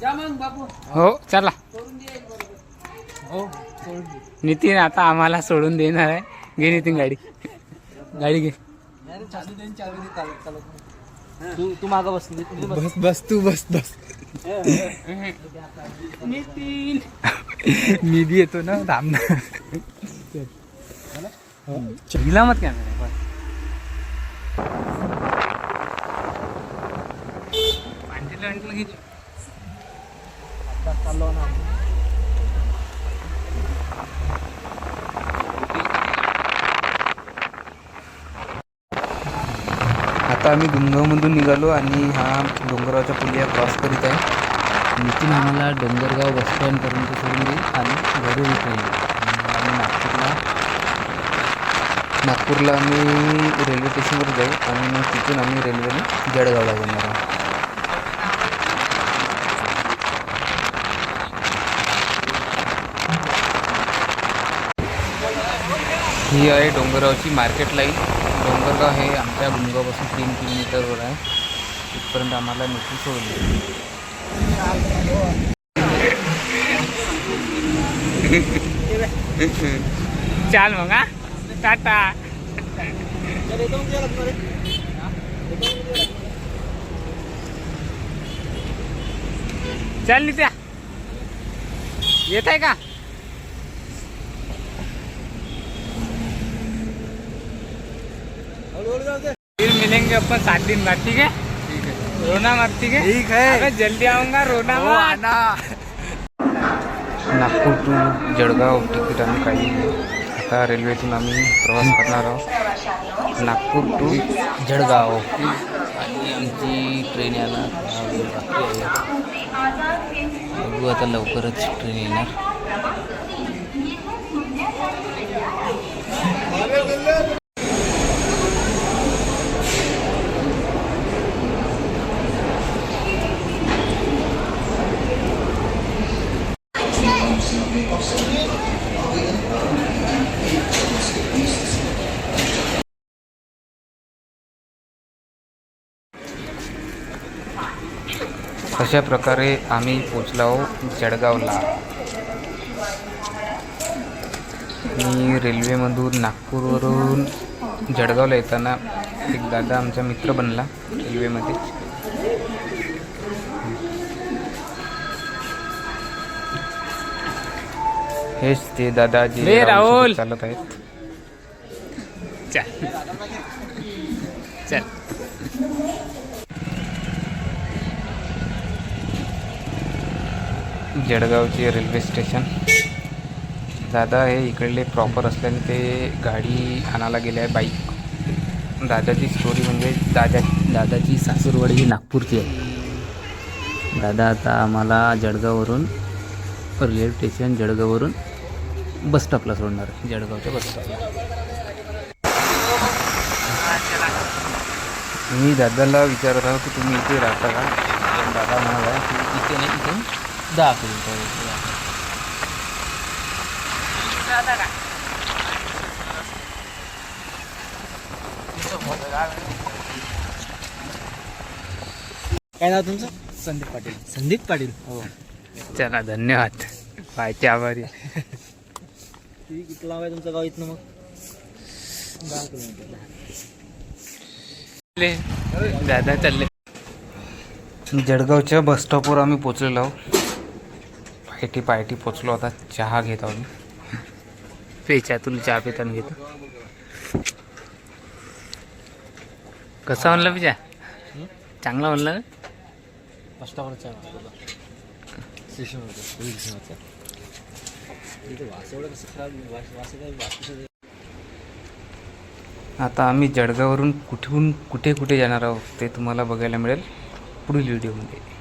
जा मग बापू. हो चला. करून दे एक बरोबर. हो दे. नितीन आता आम्हाला सोडून देणार आहे. घे नितीन गाडी. गाडी घे. नाही रे, चालू दे, चालू दे, चालत चालत नाही. तू तू मागं बस तू बस. बस तू बस बस. नितीन. मी बी येतो ना थांब ना. हिला मत काय? आता चाललो ना आम्ही. आता आम्ही डोंगरमधून निघालो आणि हा डोंगरावचा पुलिया क्रॉस करीत आहे. नितीन आम्हाला डोंगरगाव बस स्टँडपर्यंत सोडून देईल आणि घरी उतरेल. आणि आम्ही नागपूरला नागपूरला आम्ही रेल्वे स्टेशनवर जाऊ आणि मग तिथून आम्ही रेल्वेने जळगावला जाणार आहोत. ही आहे डोंगरगावची मार्केट लाईन. डोंगरगाव हे आमच्या गुंगापासून तीन किलोमीटरवर आहे. तिथपर्यंत आम्हाला नक्की सोडली चाल मग हा. टाटा. चल, येतो नित्या. येत आहे का हळूहळू जाऊ दे. फिर मिलेंगे अपन सात दिन बाद ठीक है? रोना मत ठीक है? ठीक है. अबे जल्दी आऊंगा रोना मत। आना. नागपूर टू जळगाव तिकीट आम्ही काढली आता रेल्वेतून आम्ही प्रवास करणार आहोत. नागपूर टू जळगाव. आणि आमची ट्रेन यायला बाकी आहे. बघू आता लवकरच ट्रेन येणार. अशा प्रकारे आम्ही पोचलो जळगावला. आणि रेल्वेमधून नागपूरवरून जळगावला येताना एक दादा आमचा मित्र बनला रेल्वेमध्ये. हेच ते दादा जे राहुल. चालत आहेत. चल. चल. जळगावचे रेल्वे स्टेशन. दादा हे इकडले प्रॉपर असल्याने ते गाडी आणायला गेले आहे बाईक दादाची स्टोरी म्हणजे दादा दादाची सासूरवाडी ही नागपूरची आहे. दादा आता आम्हाला जळगाववरून रेल्वे स्टेशन जळगाववरून बस स्टॉपला सोडणार आहे. जळगावच्या बस स्टॉपला मी दादाला विचारत आहो की तुम्ही इथे राहता का? दादा म्हणाला की इथे नाही इथे. दहा किलोमीटर. काय नाव तुमचं? संदीप पाटील. संदीप पाटील. हो. चला धन्यवाद. पायचे आभारी किती किती लांब आहे तुमचं गाव इथनं मग? दहा किलोमीटर चालले दादा चालले. जळगावच्या बस स्टॉपवर आम्ही पोचलेलो आहोत. पायटी पायटी पोचलो आता चहा घेत आहोत पेच्या तुला चहा पिताना घेतो. कसा म्हणला पिच्या चांगला म्हणला आता आम्ही जळगाववरून कुठून कुठे कुठे जाणार आहोत ते तुम्हाला बघायला मिळेल पुढील व्हिडिओमध्ये.